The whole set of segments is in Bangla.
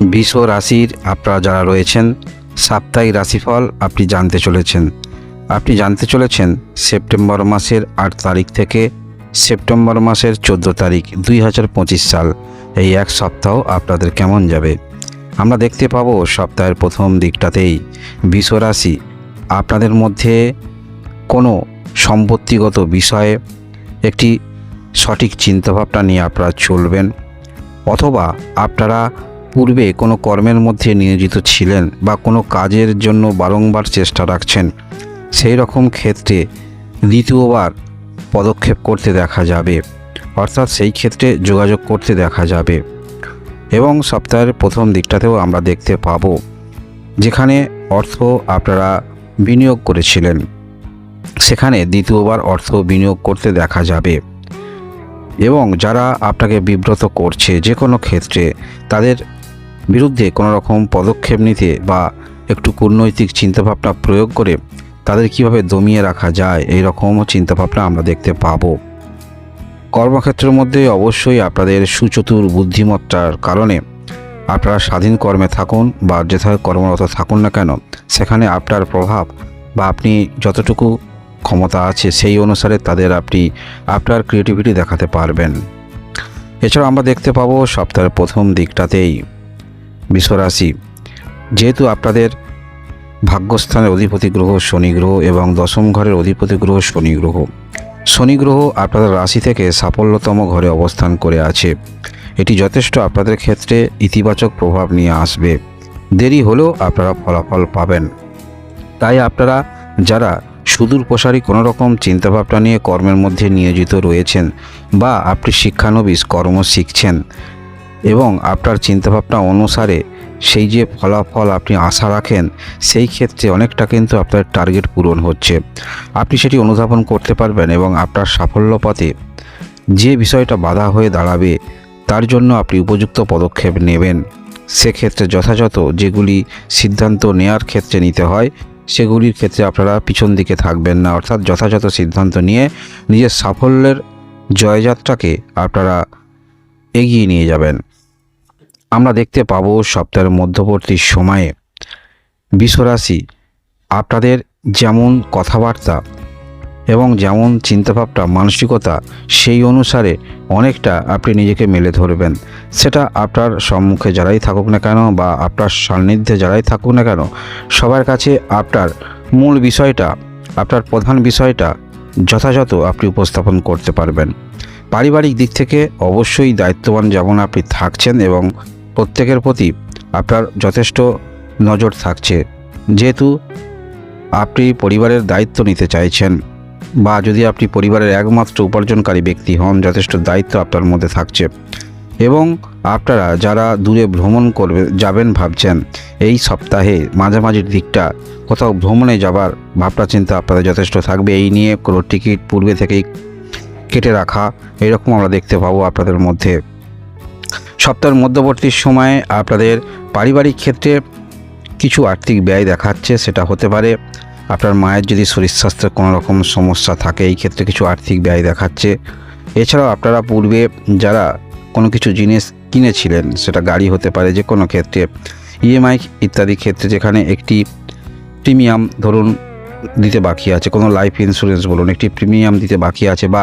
বিষ রাশির আপনারা যারা রয়েছেন, সাপ্তাহিক রাশিফল আপনি জানতে চলেছেন। আপনি জানতে চলেছেন সেপ্টেম্বর মাসের আট তারিখ থেকে সেপ্টেম্বর মাসের চোদ্দ তারিখ দুই হাজার পঁচিশ সাল। এই এক সপ্তাহ আপনাদের কেমন যাবে? আমরা দেখতে পাবো সপ্তাহের প্রথম দিকটাতেই বিষ রাশি আপনাদের মধ্যে কোনো সম্পত্তিগত বিষয়ে একটি সঠিক চিন্তাভাবনা নিয়ে আপনারা চলবেন, অথবা আপনারা পূর্বে কোনো কর্মের মধ্যে নিয়োজিত ছিলেন বা কোনো কাজের জন্য বারংবার চেষ্টা রাখছেন, সেই রকম ক্ষেত্রে দ্বিতীয়বার পদক্ষেপ করতে দেখা যাবে। অর্থাৎ সেই ক্ষেত্রে যোগাযোগ করতে দেখা যাবে। এবং সপ্তাহের প্রথম দিকটাতেও আমরা দেখতে পাবো, যেখানে অর্থ আপনারা বিনিয়োগ করেছিলেন। সেখানে দ্বিতীয়বার অর্থ বিনিয়োগ করতে দেখা যাবে। এবং যারা আপনাকে বিব্রত করছে, যে কোনো ক্ষেত্রে তাদের বিরুদ্ধে কোনো রকম পদক্ষেপ নিতে বা একটু কূটনৈতিক চিন্তাভাবনা প্রয়োগ করে তাদের কীভাবে দমিয়ে রাখা যায় এই রকমও চিন্তাভাবনা আমরা দেখতে পাবো। কর্মক্ষেত্রের মধ্যে অবশ্যই আপনাদের সুচতুর বুদ্ধিমত্তার কারণে আপনারা স্বাধীন কর্মে থাকুন বা যেথায় কর্মরত থাকুন না কেন, সেখানে আপনার প্রভাব বা আপনি যতটুকু ক্ষমতা আছে সেই অনুসারে তাদের আপনি আপনার ক্রিয়েটিভিটি দেখাতে পারবেন। এছাড়া আমরা দেখতে পাবো সপ্তাহের প্রথম দিকটাতেই বিশ্বরাশি। যেহেতু আপনাদের ভাগ্যস্থানের অধিপতি গ্রহ শনি গ্রহ এবং দশম ঘরের অধিপতি গ্রহ শনি গ্রহ। শনি গ্রহ আপনাদের রাশি থেকে সাফল্যতম ঘরে অবস্থান করে আছে। এটি যথেষ্ট আপনাদের ক্ষেত্রে ইতিবাচক প্রভাব নিয়ে আসবে। দেরি হলেও আপনারা ফলাফল পাবেন। তাই আপনারা যারা সুদূর প্রসারী কোনো রকম চিন্তাভাবনা নিয়ে কর্মের মধ্যে নিয়োজিত রয়েছেন বা আপনি শিক্ষানবিশ, কর্ম শিখছেন এবং আপনার চিন্তাভাবনা অনুসারে সেই যে ফলাফল আপনি আশা রাখেন, সেই ক্ষেত্রে অনেকটা কিন্তু আপনার টার্গেট পূরণ হচ্ছে। আপনি সেটি অনুধাবন করতে পারবেন এবং আপনার সাফল্য পথে যে বিষয়টা বাধা হয়ে দাঁড়াবে, তার জন্য আপনি উপযুক্ত পদক্ষেপ নেবেন। সেক্ষেত্রে যথাযথ যেগুলি সিদ্ধান্ত নেয়ার ক্ষেত্রে নিতে হয়, সেগুলির ক্ষেত্রে আপনারা পিছন দিকে থাকবেন না। অর্থাৎ যথাযথ সিদ্ধান্ত নিয়ে নিজের সাফল্যের জয়যাত্রাকে আপনারা এগিয়ে নিয়ে যাবেন। আমরা দেখতে পাবো সপ্তাহের মধ্যবর্তী সময়ে। বিশ্বরাশি, আপনাদের যেমন কথাবার্তা এবং যেমন চিন্তাভাবনা, মানসিকতা, সেই অনুসারে অনেকটা আপনি নিজেকে মেলে ধরবেন। সেটা আপনার সম্মুখে যারাই থাকুক না কেন বা আপনার সান্নিধ্যে যারাই থাকুক না কেন, সবার কাছে আপনার মূল বিষয়টা, আপনার প্রধান বিষয়টা যথাযথ আপনি উপস্থাপন করতে পারবেন। পারিবারিক দিক থেকে অবশ্যই দায়িত্ববান যেমন আপনি থাকছেন এবং প্রত্যেকের প্রতি আপনার যথেষ্ট নজর থাকছে। যেহেতু আপনি পরিবারের দায়িত্ব নিতে চাইছেন বা যদি আপনি পরিবারের একমাত্র উপার্জনকারী ব্যক্তি হন, যথেষ্ট দায়িত্ব আপনার মধ্যে থাকছে। এবং আপনারা যারা দূরে ভ্রমণ করবে, যাবেন ভাবছেন, এই সপ্তাহে মাঝামাঝির দিকটা কোথাও ভ্রমণে যাবার ভাবনা চিন্তা আপনাদের যথেষ্ট থাকবে। এই নিয়ে কোনো টিকিট পূর্বে থেকেই কেটে রাখা, এরকম আমরা দেখতে পাবো আপনাদের মধ্যে। সপ্তাহের মধ্যবর্তী সময়ে আপনাদের পারিবারিক ক্ষেত্রে কিছু আর্থিক ব্যয় দেখাচ্ছে, সেটা হতে পারে আপনার মায়ের যদি শরীর স্বাস্থ্যের কোনো রকম সমস্যা থাকে, এই ক্ষেত্রে কিছু আর্থিক ব্যয় দেখাচ্ছে। এছাড়াও আপনারা পূর্বে যারা কোনো কিছু জিনিস কিনেছিলেন, সেটা গাড়ি হতে পারে যে কোনো ক্ষেত্রে ইএমআই ইত্যাদি ক্ষেত্রে যেখানে একটি প্রিমিয়াম ধরুন দিতে বাকি আছে, কোনো লাইফ ইন্স্যুরেন্স বলুন, একটি প্রিমিয়াম দিতে বাকি আছে বা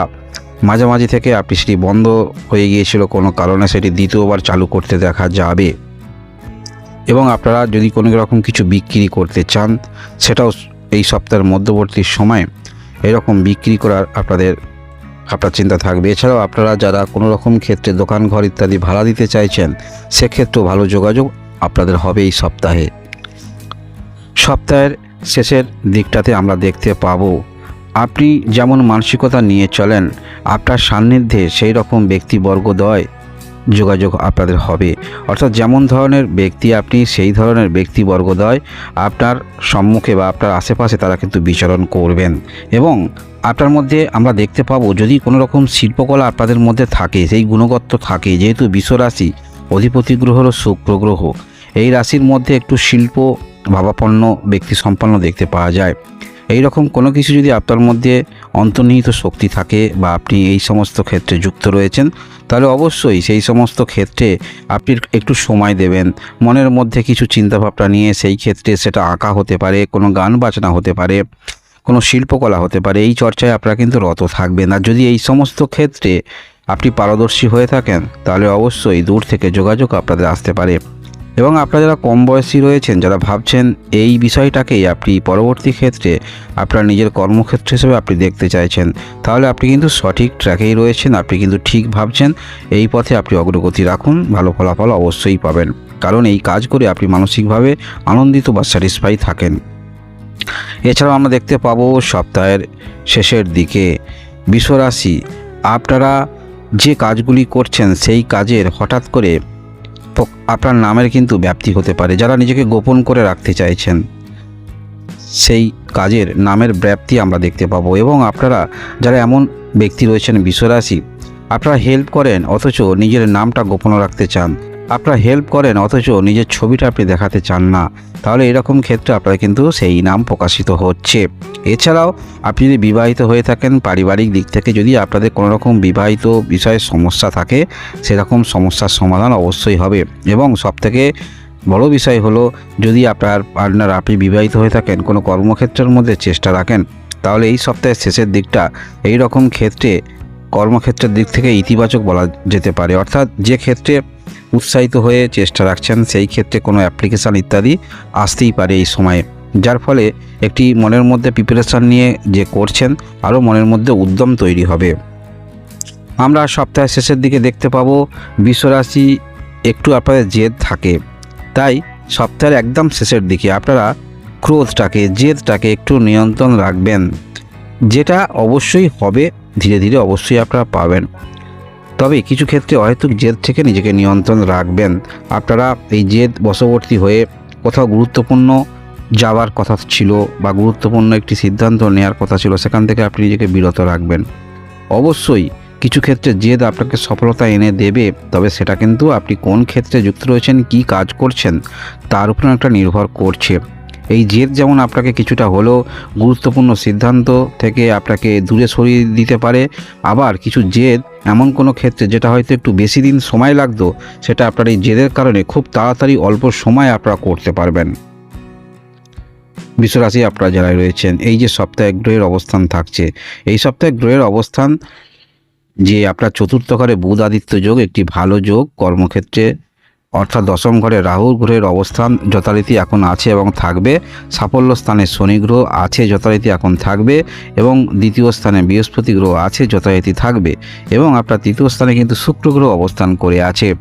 মাঝামাঝি থেকে আপনি সেটি বন্ধ হয়ে গিয়েছিল। কোনো কারণে সেটি দ্বিতীয়বার চালু করতে দেখা যাবে। এবং আপনারা যদি কোনো রকম কিছু বিক্রি করতে চান, সেটাও এই সপ্তাহের মধ্যবর্তী সময়ে এরকম বিক্রি করার আপনাদের, আপনার চিন্তা থাকবে। এছাড়াও আপনারা যারা কোনো রকম ক্ষেত্রে দোকান, ঘর ইত্যাদি ভাড়া দিতে চাইছেন, সেক্ষেত্রেও ভালো যোগাযোগ আপনাদের হবে এই সপ্তাহে। সপ্তাহের শেষের দিকটাতে আমরা দেখতে পাবো। আপনি যেমন মানসিকতা নিয়ে চলেন, আপনার সান্নিধ্যে সেই রকম ব্যক্তিবর্গদ্বয় যোগাযোগ আপনাদের হবে। অর্থাৎ যেমন ধরনের ব্যক্তি আপনি, সেই ধরনের ব্যক্তিবর্গদ্বয় আপনার সম্মুখে বা আপনার আশেপাশে তারা কিন্তু বিচরণ করবেন। এবং আপনার মধ্যে আমরা দেখতে পাবো, যদি কোনো রকম শিল্পকলা আপনাদের মধ্যে থাকে, সেই গুণগত থাকে, যেহেতু বিশ্বরাশি অধিপতি গ্রহ হলো শুক্র গ্রহ, এই রাশির মধ্যে একটু শিল্প, ভাবাপন্ন ব্যক্তি সম্পন্ন দেখতে পাওয়া যায়। এই রকম কোনো কিছু যদি আপনার মধ্যে অন্তর্নিহিত শক্তি থাকে বা আপনি এই সমস্ত ক্ষেত্রে যুক্ত রয়েছেন, তাহলে অবশ্যই সেই সমস্ত ক্ষেত্রে আপনি একটু সময় দেবেন। মনের মধ্যে কিছু চিন্তাভাবনা নিয়ে সেই ক্ষেত্রে সেটা আঁকা হতে পারে, কোনো গান বাজনা হতে পারে, কোনো শিল্পকলা হতে পারে, এই চর্চায় আপনারা কিন্তু রত থাকবেন। আর যদি এই সমস্ত ক্ষেত্রে আপনি পারদর্শী হয়ে থাকেন, তাহলে অবশ্যই দূর থেকে যোগাযোগ আপনাদের আসতে পারে। এবং আপনারা যারা কম বয়সী রয়েছেন, যারা ভাবছেন এই বিষয়টাকেই আপনি পরবর্তী ক্ষেত্রে আপনার নিজের কর্মক্ষেত্র হিসেবে আপনি দেখতে চাইছেন, তাহলে আপনি কিন্তু সঠিক ট্র্যাকেই রয়েছেন, আপনি কিন্তু ঠিক ভাবছেন, এই পথে আপনি অগ্রগতি রাখুন, ভালো ফলাফল অবশ্যই পাবেন। কারণ এই কাজ করে আপনি মানসিকভাবে আনন্দিত বা স্যাটিসফাই থাকেন। এছাড়াও আমরা দেখতে পাবো সপ্তাহের শেষের দিকে বিশ্বরাশি। আপনারা যে কাজগুলি করছেন, সেই কাজের হঠাৎ করে প- আপনার নামের কিন্তু ব্যাপ্তি হতে পারে, যারা নিজেকে গোপন করে রাখতে চাইছেন। সেই কাজের নামের ব্যাপ্তি আমরা দেখতে পাবো এবং আপনারা যারা এমন ব্যক্তি রয়েছেন বিশ্বরাশি, আপনারা হেল্প করেন, অথচ নিজের নামটা গোপন রাখতে চান। আপনারা হেল্প করেন, অথচ নিজের ছবিটা আপনি দেখাতে চান না। তাহলে এরকম ক্ষেত্রে আপনার কিন্তু সেই নাম প্রকাশিত হচ্ছে। এছাড়াও, আপনি যদি বিবাহিত হয়ে থাকেন, পারিবারিক দিক থেকে যদি আপনাদের কোনো রকম বিবাহিত বিষয়ে সমস্যা থাকে, সেরকম সমস্যার সমাধান অবশ্যই হবে। এবং সবথেকে বড় বিষয় হলো, যদি আপনার পার্টনার আপনি বিবাহিত হয়ে থাকেন, কোনো কর্মক্ষেত্রের মধ্যে চেষ্টা রাখেন, তাহলে এই সপ্তাহের শেষের দিকটা এই রকম ক্ষেত্রে কর্মক্ষেত্রের দিক থেকে ইতিবাচক বলা যেতে পারে। অর্থাৎ যে ক্ষেত্রে উৎসাহিত হয়ে চেষ্টা রাখছেন সেই ক্ষেত্রে কোনো অ্যাপ্লিকেশান ইত্যাদি আসতেই পারে এই সময়ে। যার ফলে একটি মনের মধ্যে প্রিপারেশান নিয়ে যে করছেন, আরও মনের মধ্যে উদ্যম তৈরি হবে। আমরা সপ্তাহের শেষের দিকে দেখতে পাবো বিশ্বরাশি একটু আপনাদের জেদ থাকে। তাই সপ্তাহের একদম শেষের দিকে আপনারা ক্রোধটাকে, জেদটাকে একটু নিয়ন্ত্রণ রাখবেন। যেটা অবশ্যই হবে, ধীরে ধীরে অবশ্যই আপনারা পাবেন। তবে কিছু ক্ষেত্রে অহেতুক জেদ থেকে নিজেকে নিয়ন্ত্রণ রাখবেন। আপনারা এই জেদ বশবর্তী হয়ে কোথাও গুরুত্বপূর্ণ যাওয়ার কথা ছিল বা গুরুত্বপূর্ণ একটি সিদ্ধান্ত নেওয়ার কথা ছিল, সেখান থেকে আপনি নিজেকে বিরত রাখবেন। অবশ্যই কিছু ক্ষেত্রে জেদ আপনাকে সফলতা এনে দেবে, তবে সেটা কিন্তু আপনি কোন ক্ষেত্রে যুক্ত রয়েছেন, কি কাজ করছেন, তার উপর একটা নির্ভর করছে। এই জেদ যেমন আপনাকে কিছুটা হলেও গুরুত্বপূর্ণ সিদ্ধান্ত থেকে আপনাকে দূরে সরিয়ে দিতে পারে, আবার কিছু জেদ এমন কোনো ক্ষেত্রে যেটা হয়তো একটু বেশি দিন সময় লাগতো, সেটা আপনার এই জেদের কারণে খুব তাড়াতাড়ি অল্প সময় আপনারা করতে পারবেন। বিশ্বরাশি আপনারা যারা রয়েছেন, এই যে সপ্তাহে গ্রহের অবস্থান থাকছে, এই সপ্তাহে গ্রহের অবস্থান যে আপনার চতুর্থ ঘরে বুধ আদিত্য যোগ একটি ভালো যোগ, কর্মক্ষেত্রে অর্থাৎ দশম ঘরে রাহুর গ্রহের অবস্থান যথারীতি এখন আছে এবং থাকবে। সাফল্য স্থানে শনি গ্রহ আছে যথারীতি এখন থাকবে এবং দ্বিতীয় স্থানে বৃহস্পতি গ্রহ আছে যথারীতি থাকবে এবং আপনার তৃতীয় স্থানে কিন্তু শুক্র গ্রহ অবস্থান করে আছে।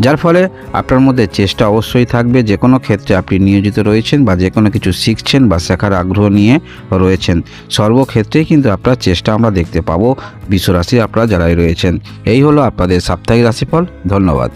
যার ফলে আপনার মধ্যে চেষ্টা অবশ্যই থাকবে যে কোনো ক্ষেত্রে আপনি নিয়োজিত রয়েছেন বা যে কোনো কিছু শিখছেন বা শেখার আগ্রহ নিয়ে রয়েছেন। সর্বক্ষেত্রেই কিন্তু আপনার চেষ্টা আমরা দেখতে পাবো। বিশ্বরাশি আপনারা যারাই রয়েছেন। এই হলো আপনাদের সাপ্তাহিক রাশিফল। ধন্যবাদ।